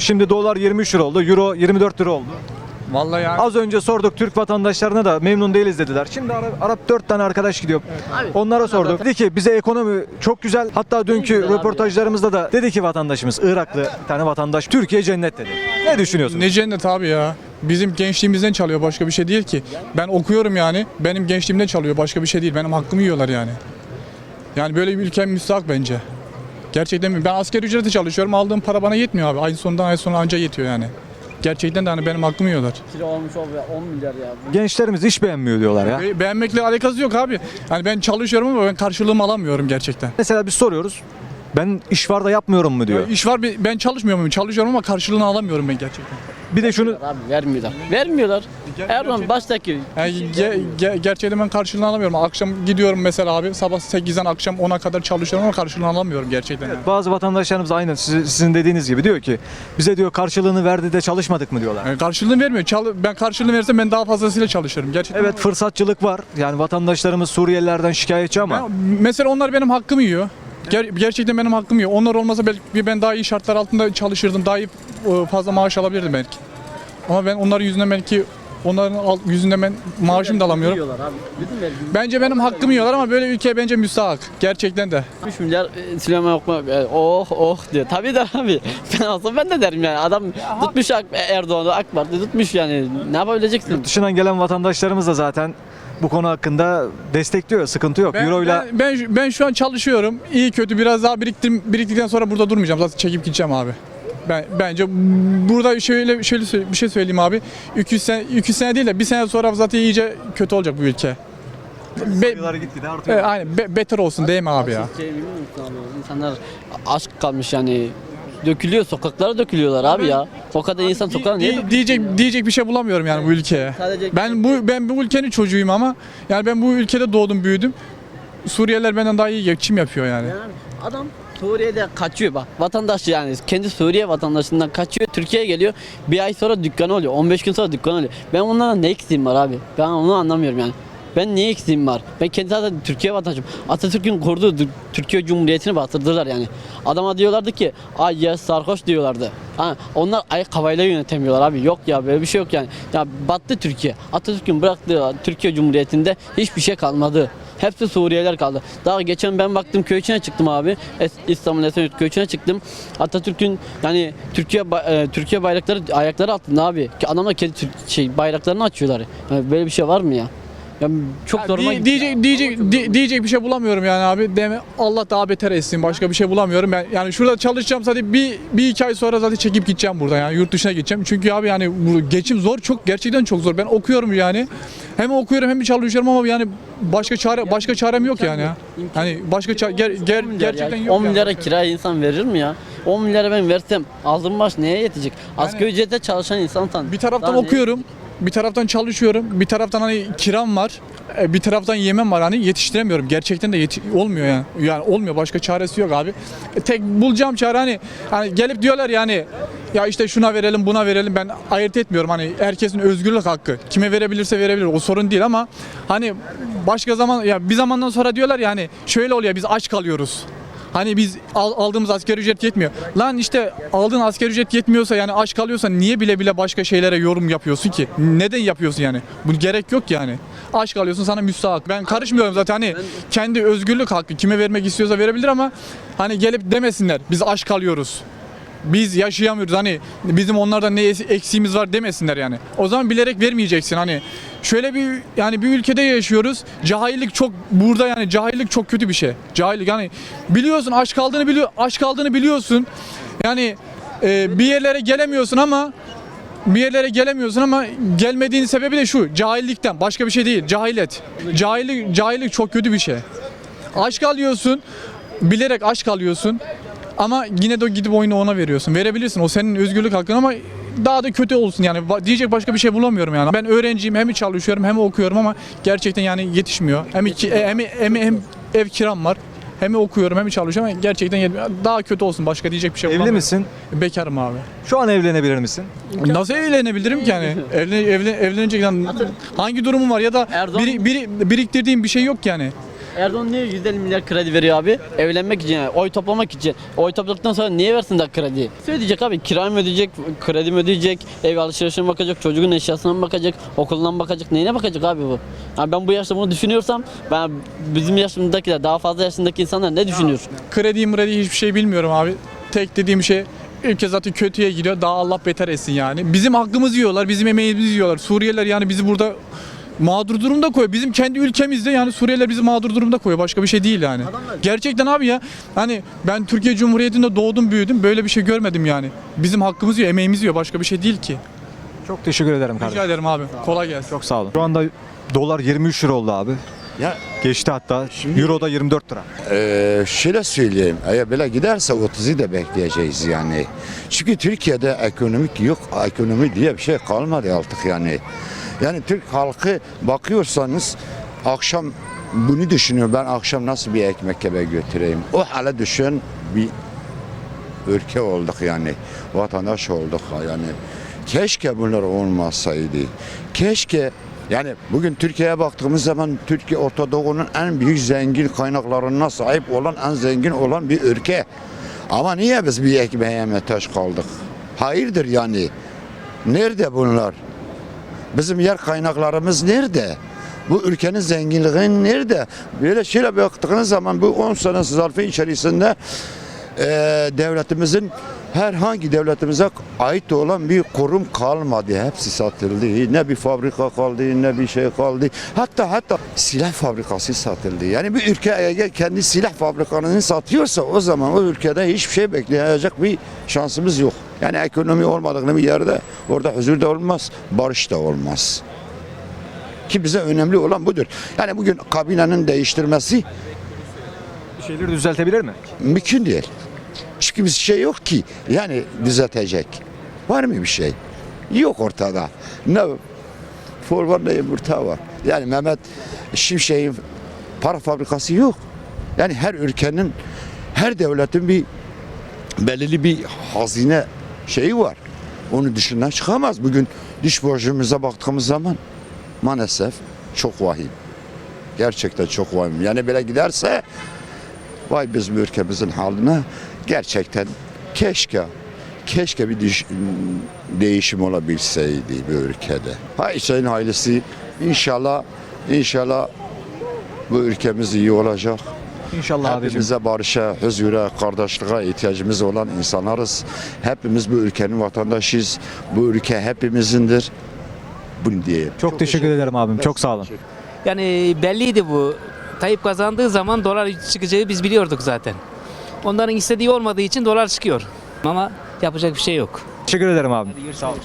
Şimdi dolar 23 lira oldu, euro 24 lira oldu. Vallahi yani. Az önce sorduk Türk vatandaşlarına da memnun değiliz dediler. Şimdi Arap, Arap 4 tane arkadaş gidiyor. Onlara sorduk. Dedi ki bize ekonomi çok güzel. Hatta dünkü güzel abi. röportajlarımızda da dedi ki vatandaşımız Iraklı bir tane vatandaş Türkiye cennet dedi. Ne düşünüyorsun? Ne cennet abi ya. Bizim gençliğimizden çalıyor başka bir şey değil ki. Ben okuyorum yani. Benim gençliğimden çalıyor başka bir şey değil. Benim hakkımı yiyorlar yani. Yani böyle bir ülkem müstahak bence. Gerçekten mi? Ben asgari ücrete çalışıyorum. Aldığım para bana yetmiyor abi. Ayın sonundan ay sonuna anca yetiyor yani. Gerçekten de hani benim hakkımı yiyorlar. Kilo olmuş ol ya 10 milyar ya. Gençlerimiz iş beğenmiyor diyorlar ya. Be- beğenmekle alakası yok abi. Yani ben çalışıyorum ama ben karşılığımı alamıyorum gerçekten. Mesela biz soruyoruz. Ben iş var da yapmıyorum mu diyor. Ya iş var bir- ben çalışmıyor muyum? Çalışıyorum ama karşılığını alamıyorum ben gerçekten. Bir de şunu Abi vermiyorlar. Vermiyorlar. Erdoğan baştaki Yani ge- ge- gerçekten ben karşılığını alamıyorum. Akşam gidiyorum mesela abi sabah 8'den akşam 10'a kadar çalışıyorum ama karşılığını alamıyorum gerçekten. yani. bazı vatandaşlarımız aynen siz- sizin dediğiniz gibi diyor ki bize diyor karşılığını verdi de çalışmadık mı diyorlar. Yani karşılığını vermiyor. Çal- ben karşılığını versem ben daha fazlasıyla çalışırım. Gerçekten. Evet fırsatçılık var. Yani vatandaşlarımız Suriyelilerden şikayetçi ama Ben- mesela onlar benim hakkımı yiyor. Ger- gerçekten benim hakkımı yiyor. Onlar olmasa belki ben daha iyi şartlar altında çalışırdım. Daha iyi e, fazla maaş alabilirdim belki. Ama ben onların yüzünden belki onların alt- yüzünden ben maaşımı da alamıyorum. Yiyorlar abi. Bütün vergi. Bence benim hakkımı yiyorlar ama böyle ülke bence müstahak. Gerçekten de. 3 milyar e, Süleyman Okma e, oh oh diyor. Tabii de abi. Ben olsam ben de derim yani. Adam tutmuş Ak- Erdoğan'ı AK Parti tutmuş yani. Ne yapabileceksin? dışından gelen vatandaşlarımız da zaten bu konu hakkında destekliyor. Sıkıntı yok. Ben, Euro'yla ben, ben, ben şu an çalışıyorum. İyi kötü biraz daha biriktim, biriktikten sonra burada durmayacağım. Zaten çekip gideceğim abi. Ben bence burada şöyle şöyle bir şey söyleyeyim abi. 200 sene 200 sene değil de bir sene sonra zaten iyice kötü olacak bu ülke. Be, sayılar gitgide artıyor. e, aynen be- beter olsun değil mi abi ya? Şey? İnsanlar aşk kalmış yani. Dökülüyor sokaklara dökülüyorlar abi ya. O kadar insan sokağa niye dökülüyor? diyecek diyecek bir şey bulamıyorum yani bu ülkeye. Sadece- Ben bu ben bu ülkenin çocuğuyum ama yani ben bu ülkede doğdum büyüdüm. Suriyeliler benden daha iyi geçim yapıyor yani. Yani adam Suriye'de kaçıyor bak. Vatandaş yani kendi Suriye vatandaşından kaçıyor. Türkiye'ye geliyor. Bir ay sonra dükkanı oluyor. 15 gün sonra dükkanı oluyor. Ben onlara ne eksiğim var abi? Ben onu anlamıyorum yani. Ben niye eksiğim var? Ben kendi zaten Türkiye vatandaşım. Atatürk'ün kurduğu Türkiye Cumhuriyeti'ni batırdılar yani. Adama diyorlardı ki ay ya sarhoş diyorlardı. Ha, onlar ay kafayla yönetemiyorlar abi. Yok ya böyle bir şey yok yani. Ya battı Türkiye. Atatürk'ün bıraktığı Türkiye Cumhuriyeti'nde hiçbir şey kalmadı. Hepsi Suriyeliler kaldı. Daha geçen ben baktım köy içine çıktım abi. Es- İstanbul Esenyurt köy içine çıktım. Atatürk'ün yani Türkiye e, Türkiye bayrakları ayakları altında abi. Adamlar kendi şey bayraklarını açıyorlar. Yani böyle bir şey var mı ya? Ya çok Ya zoruma di- diyecek diyecek di- diyecek bir şey bulamıyorum yani abi. Deme Allah daha beter etsin. Başka bir şey bulamıyorum. Ben yani şurada çalışacağım zaten bir bir iki ay sonra zaten çekip gideceğim buradan yani yurt dışına gideceğim. Çünkü abi yani bu geçim zor çok gerçekten çok zor. Ben okuyorum yani. Hem okuyorum hem çalışıyorum ama yani başka çare başka çarem yok yani ya. Hani başka ça- ger- ger- 10 milyar gerçekten ya. yok. 10 yani. milyara kiraya insan verir mi ya? 10 milyara ben versem aldığım maaş neye yetecek? Asgari ücrete çalışan insan tan. Bir taraftan okuyorum, bir taraftan çalışıyorum, bir taraftan hani kiram var, e, bir taraftan yemem var hani yetiştiremiyorum. Gerçekten de yeti- olmuyor yani. Yani olmuyor başka çaresi yok abi. E, tek bulacağım çare hani hani gelip diyorlar yani ya işte şuna verelim, buna verelim. Ben ayırt etmiyorum hani herkesin özgürlük hakkı. Kime verebilirse verebilir. O sorun değil ama hani başka zaman ya bir zamandan sonra diyorlar ya hani şöyle oluyor biz aç kalıyoruz. Hani biz al- aldığımız asgari ücret yetmiyor. Lan işte aldığın asgari ücret yetmiyorsa yani aç kalıyorsan niye bile bile başka şeylere yorum yapıyorsun ki? Neden yapıyorsun yani? Bu gerek yok yani. Aç kalıyorsun sana müstahak. Ben karışmıyorum zaten hani kendi özgürlük hakkı kime vermek istiyorsa verebilir ama hani gelip demesinler biz aç kalıyoruz. Biz yaşayamıyoruz hani bizim onlardan ne eksiğimiz var demesinler yani. O zaman bilerek vermeyeceksin hani. Şöyle bir yani bir ülkede yaşıyoruz. Cahillik çok burada yani cahillik çok kötü bir şey. Cahillik yani biliyorsun aç kaldığını biliyor aç kaldığını biliyorsun. Yani e, bir yerlere gelemiyorsun ama bir yerlere gelemiyorsun ama gelmediğin sebebi de şu cahillikten başka bir şey değil cahilet. Cahillik cahillik çok kötü bir şey. Aç kalıyorsun. Bilerek aç kalıyorsun. Ama yine de gidip oyunu ona veriyorsun. Verebilirsin. O senin özgürlük hakkın ama daha da kötü olsun yani. Diyecek başka bir şey bulamıyorum yani. Ben öğrenciyim hem çalışıyorum hem okuyorum ama gerçekten yani yetişmiyor. Hem iki, e, hem, hem, hem ev kiram var. Hem okuyorum hem çalışıyorum ama gerçekten yetmiyor. Daha kötü olsun. Başka diyecek bir şey Evli bulamıyorum. misin? Bekarım abi. Şu an evlenebilir misin? Nasıl evlenebilirim ki yani? Evlen, evlen, evlenecek yani hangi durumum var ya da Erdoğan- biri, biri, biriktirdiğim bir şey yok yani. Erdoğan niye 150 milyar kredi veriyor abi? Evlenmek için oy toplamak için. Oy topladıktan sonra niye versin daha kredi? Ödeyecek abi kira mı ödeyecek, kredi mi ödeyecek, ev alışverişine bakacak, çocuğun eşyasına bakacak, okuluna bakacak, neyine bakacak abi bu? Yani ben bu yaşta bunu düşünüyorsam ben bizim yaşımdakiler daha fazla yaşındaki insanlar ne düşünüyor? Kredi mredi hiçbir şey bilmiyorum abi. Tek dediğim şey ülke zaten kötüye gidiyor. Daha Allah beter etsin yani. Bizim hakkımızı yiyorlar, bizim emeğimizi yiyorlar. Suriyeliler yani bizi burada mağdur durumda koyuyor. Bizim kendi ülkemizde yani Suriyeliler bizi mağdur durumda koyuyor. Başka bir şey değil yani. Gerçekten abi ya. Hani ben Türkiye Cumhuriyeti'nde doğdum büyüdüm. Böyle bir şey görmedim yani. Bizim hakkımızı yiyor, emeğimizi yiyor. Başka bir şey değil ki. Çok teşekkür ederim Rica kardeşim. ederim abi. Kolay gelsin. Çok sağ olun. Şu anda dolar 23 lira oldu abi. Ya Geçti hatta. Euro da 24 lira. Ee, şöyle söyleyeyim. Eğer böyle giderse 30'u da bekleyeceğiz yani. Çünkü Türkiye'de ekonomik yok. Ekonomi diye bir şey kalmadı artık yani. Yani Türk halkı bakıyorsanız akşam bunu düşünüyor. Ben akşam nasıl bir ekmek eve götüreyim? O hale düşen bir ülke olduk yani. Vatandaş olduk yani. Keşke bunlar olmasaydı. Keşke yani bugün Türkiye'ye baktığımız zaman Türkiye Orta Doğu'nun en büyük zengin kaynaklarına sahip olan en zengin olan bir ülke. Ama niye biz bir ekmeğe muhtaç kaldık? Hayırdır yani? Nerede bunlar? Bizim yer kaynaklarımız nerede? Bu ülkenin zenginliği nerede? Böyle şöyle baktığınız zaman bu 10 sene zarfı içerisinde eee, devletimizin herhangi devletimize ait olan bir kurum kalmadı. Hepsi satıldı. Ne bir fabrika kaldı, ne bir şey kaldı. Hatta hatta silah fabrikası satıldı. Yani bir ülke eğer kendi silah fabrikalarını satıyorsa o zaman o ülkede hiçbir şey bekleyecek bir şansımız yok. Yani ekonomi olmadığını bir yerde orada huzur da olmaz, barış da olmaz. Ki bize önemli olan budur. Yani bugün kabinenin değiştirmesi Bir şeyleri düzeltebilir mi? mümkün değil. Çünkü bir şey yok ki yani düzeltecek. Var mı bir şey? Yok ortada. Ne for var ne yumurta var. Yani Mehmet Şimşek'in para fabrikası yok. Yani her ülkenin, her devletin bir belirli bir hazine şeyi var. Onu dışından çıkamaz. Bugün dış borcumuza baktığımız zaman maalesef çok vahim. Gerçekten çok vahim. Yani böyle giderse vay bizim ülkemizin haline gerçekten keşke keşke bir düş- değişim olabilseydi bu ülkede. Ha Hüseyin ailesi inşallah inşallah bu ülkemiz iyi olacak. İnşallah abicim. Hepimize barışa, huzura, kardeşliğe ihtiyacımız olan insanlarız. Hepimiz bu ülkenin vatandaşıyız. Bu ülke hepimizindir. Bunu diyeyim. Çok teşekkür ederim abim. Çok sağ olun. Yani belliydi bu. Tayyip kazandığı zaman dolar çıkacağı biz biliyorduk zaten. Onların istediği olmadığı için dolar çıkıyor. Ama yapacak bir şey yok. Teşekkür ederim abim. Sağ olun.